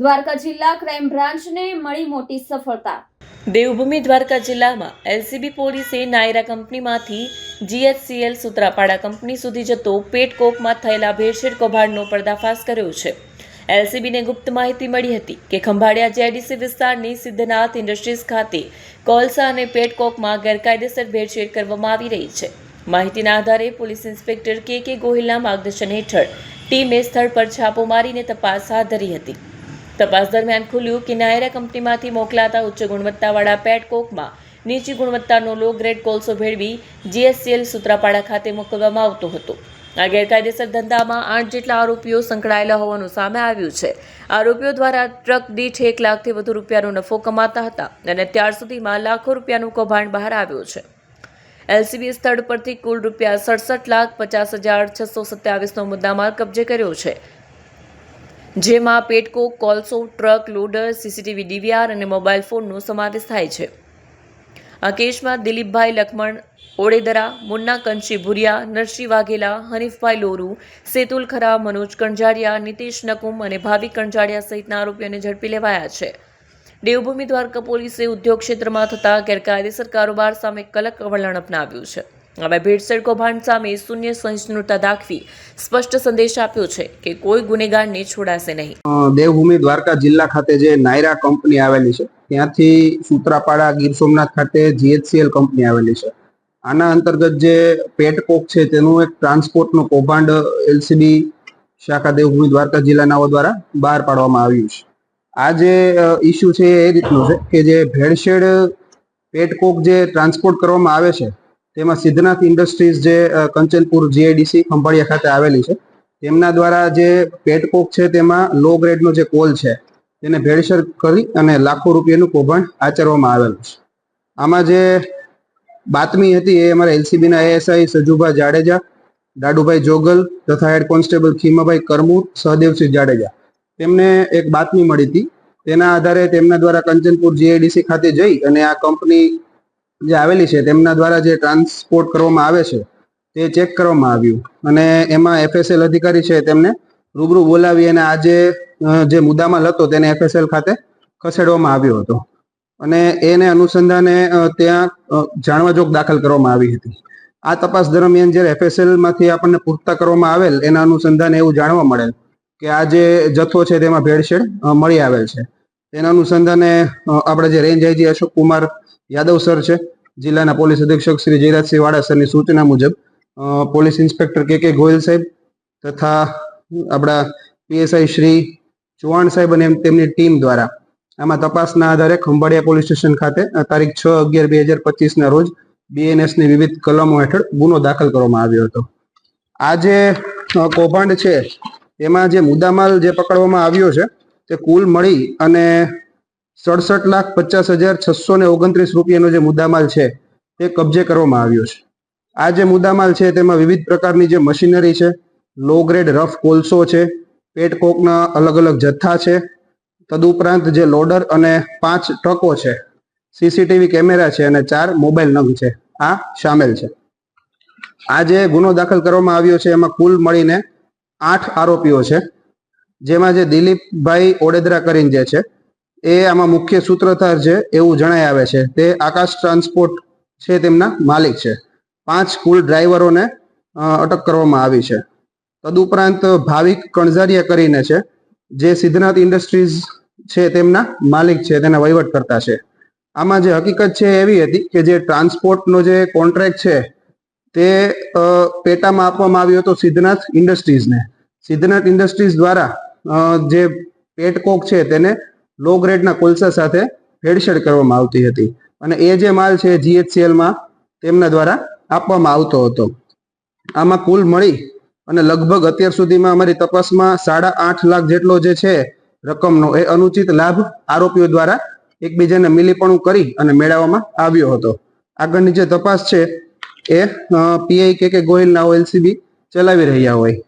દ્વારકા જિલ્લા ક્રાઇમ બ્રાન્ચને મળી મોટી સફળતા. દેવભૂમિ દ્વારકા જિલ્લામાં એલસીબી પોલીસે નાયરા કંપનીમાંથી જીએચસીએલ સુત્રાપાડા કંપની સુધી જતો પેટકોકમાં થયેલા ભેળસેળ કૌભાંડનો પર્દાફાશ કર્યો છે. એલસીબીને ગુપ્ત માહિતી મળી હતી કે ખંભાળિયા જેડીસી વિસ્તારની સિદ્ધનાથ ઇન્ડસ્ટ્રીઝ ખાતે કોલસા અને પેટકોકમાં ગેરકાયદેસર ભેળસેળ કરવામાં આવી રહી છે. માહિતીના આધારે પોલીસ ઇન્સ્પેક્ટર કે કે ગોહિલના માર્ગદર્શન હેઠળ ટીમે સ્થળ પર છાપો મારીને તપાસ હાથ ધરી હતી. તપાસ દરમિયાન ખુલ્યું કે નાયરા કંપનીમાંથી મોકલાતા ઉચ્ચ ગુણવત્તાવાળા પેટકોકમાં નીચી ગુણવત્તાનો લો ગ્રેડ કોલસો ભેળવી જીએસસીએલ સૂત્રાપાડા ખાતે મોકલવામાં આવતો હતો. આ ગેરકાયદેસર ધંધામાં આઠ જેટલા આરોપીઓ સંકળાયેલા હોવાનું સામે આવ્યું છે. આરોપીઓ દ્વારા ટ્રક દીઠ એક લાખથી વધુ રૂપિયાનો નફો કમાતા હતા અને ત્યાર સુધીમાં લાખો રૂપિયાનું કૌભાંડ બહાર આવ્યું છે. એલસીબી સ્થળ પરથી કુલ રૂપિયા સડસઠ લાખ પચાસ હજાર છસો સત્યાવીસનો મુદ્દામાલ કબજે કર્યો છે. જેમાં પેટકો, કોલસો, ટ્રક, લોડર, સીસીટીવી ડીવીઆર અને મોબાઈલ ફોનનો સમાવેશ થાય છે. આ કેસમાં દિલીપભાઈ લખમણ, ઓડેદરા, મુન્ના કંચી ભુરિયા, નરસિંહ વાઘેલા, હનીફભાઈ લોરુ, સેતુલ ખરા, મનોજ કણજાડિયા નીતિશ નકુમ અને ભાવિક કણજાડિયા સહિતના આરોપીઓને ઝડપી લેવાયા છે. દેવભૂમિ દ્વારકા પોલીસે ઉદ્યોગ ક્ષેત્રમાં થતા ગેરકાયદેસર કારોબાર સામે કલક વલણ અપનાવ્યું છે. હવે ભેળસેળ કૌભાંડ સામે શૂન્ય સહિષ્ણુતા દાખવી સ્પષ્ટ સંદેશ આપ્યો છે કે કોઈ ગુનેગારને છોડાશે નહીં. દેવભૂમિ દ્વારકા જિલ્લા ખાતે જે નાયરા કંપની આવેલી છે, ત્યાંથી સૂત્રાપાડા ગીર સોમનાથ ખાતે જીએચસીએલ કંપની આવેલી છે. આના અંતર્ગત જે પેટકોક છે, તેનું એક ટ્રાન્સપોર્ટનું કૌભાંડ એલસીબી શાખા દેવભૂમિ દ્વારકા જિલ્લાના દ્વારા બહાર પાડવામાં આવ્યું છે. આ જે ઇસ્યુ છે એ રીતનું છે કે જે ભેળસેળ પેટકોક જે ટ્રાન્સપોર્ટ કરવામાં આવે છે તેમાં સિદ્ધનાથ ઇન્ડસ્ટ્રીઝ જે કંચનપુર જીઆઈડીસી ખંભાળિયા ખાતે આવેલી છે, તેમના દ્વારા જે પેટકોક છે તેમાં લો ગ્રેડનો જે કોલ છે, તેને ભેળસેળ કરી અને લાખો રૂપિયાનું કૌભાંડ આચરવામાં આવેલું છે. આમાં જે બાતમી હતી એ અમારા એલસીબીના એએસઆઈ સજુભા જાડેજા, દાડુભાઈ જોગલ તથા હેડ કોન્સ્ટેબલ ખીમાભાઈ કરમૂર, સહદેવસિંહ જાડેજા. તેમને એક બાતમી મળી હતી. તેના આધારે તેમના દ્વારા કંચનપુર જીઆઈડીસી ખાતે જઈ અને આ કંપની જે આવેલી છે તેમના દ્વારા જે ટ્રાન્સપોર્ટ કરવામાં આવે છે, તે ચેક કરવામાં આવ્યું. અને એમાં એફએસએલ અધિકારી છે તેમને રૂબરૂ બોલાવી અને આજે જે મુદ્દામાલ હતો તેને એફએસએલ ખાતે ખસેડવામાં આવ્યો હતો. અને એને અનુસંધાને ત્યાં જાણવાજોગ દાખલ કરવામાં આવી હતી. આ તપાસ દરમિયાન જ્યારે એફએસએલમાંથી આપણને પૂરતા કરવામાં આવેલ, એના અનુસંધાને એવું જાણવા મળેલ કે આ જે જથ્થો છે તેમાં ભેળસેળ મળી આવેલ છે. તેના અનુસંધાને આપણે જે range IG Ashok Kumar Yadav sir છે. જિલ્લાના પોલીસ અધિક્ષક શ્રી જયરાજસિંહ વાડા સરની સૂચના મુજબ પોલીસ ઇન્સ્પેક્ટર કે કે ગોયલ સાહેબ તથા આપણા પીએસઆઈ શ્રી ચૌહાણ સાહેબ અને તેમની ટીમ દ્વારા આમાં તપાસના આધારે ખંભાળિયા પોલીસ સ્ટેશન ખાતે તારીખ છ અગિયાર બે હજાર પચીસના રોજ બીએનએસની વિવિધ કલમો હેઠળ ગુનો દાખલ કરવામાં આવ્યો હતો. આ જે કૌભાંડ છે, એમાં જે મુદ્દામાલ જે પકડવામાં આવ્યો છે તે કુલ મળી અને સડસઠ લાખ પચાસ હજાર છસો ને ઓગણત્રીસ રૂપિયાનો જે મુદ્દામાલ છે, તે કબજે કરવામાં આવ્યો છે. આ જે મુદ્દામાલ છે, તેમાં વિવિધ પ્રકારની જે મશીનરી છે લો ગ્રેડ રફ કોલસો છે પેટકોકના અલગ અલગ જથ્થા છે, તદુપરાંત જે લોડર અને પાંચ ટ્રકો છે, સીસીટીવી કેમેરા છે અને ચાર મોબાઈલ નંગ છે, આ સામેલ છે. આ જે ગુનો દાખલ કરવામાં આવ્યો છે, એમાં કુલ મળીને આઠ આરોપીઓ છે. જેમાં જે દિલીપભાઈ ઓડેદરા કરીને જે છે, એ આમાં મુખ્ય સૂત્રધાર છે એવું જણાય આવે છે. તે આકાશ ટ્રાન્સપોર્ટ છે તેમના માલિક છે. પાંચ કુલ ડ્રાઈવરોને અટક કરવામાં આવી છે. તદુપરાંત ભાવિક કણઝારિયા કરીને છે, જે સિદ્ધનાથ ઇન્ડસ્ટ્રીઝ છે તેમના માલિક છે, તેના વહીવટ કરતા છે. આમાં જે હકીકત છે એવી હતી કે જે ટ્રાન્સપોર્ટનો જે કોન્ટ્રાક્ટ છે, તે પેટામાં આપવામાં આવ્યો હતો સિદ્ધનાથ ઇન્ડસ્ટ્રીઝને. સિદ્ધનાથ ઇન્ડસ્ટ્રીઝ દ્વારા જે પેટકોક છે તેને લો ગ્રેડના કોલસા સાથે ભેળસેળ કરવામાં આવતી હતી. અને એ જે માલ છે જીએચસીએલમાં તેમના દ્વારા આપવામાં આવતો હતો. આમાં કુલ મળી અને લગભગ અત્યાર સુધીમાં અમારી તપાસમાં સાડા આઠ લાખ જેટલો જે છે રકમનો એ અનુચિત લાભ આરોપીઓ દ્વારા એકબીજાને મિલીપણું કરી અને મેળવવામાં આવ્યો હતો. આગળની જે તપાસ છે એ પીઆઈ કે કે ગોહિલ ઓએલસીબી એલસીબી ચલાવી રહ્યા હોય.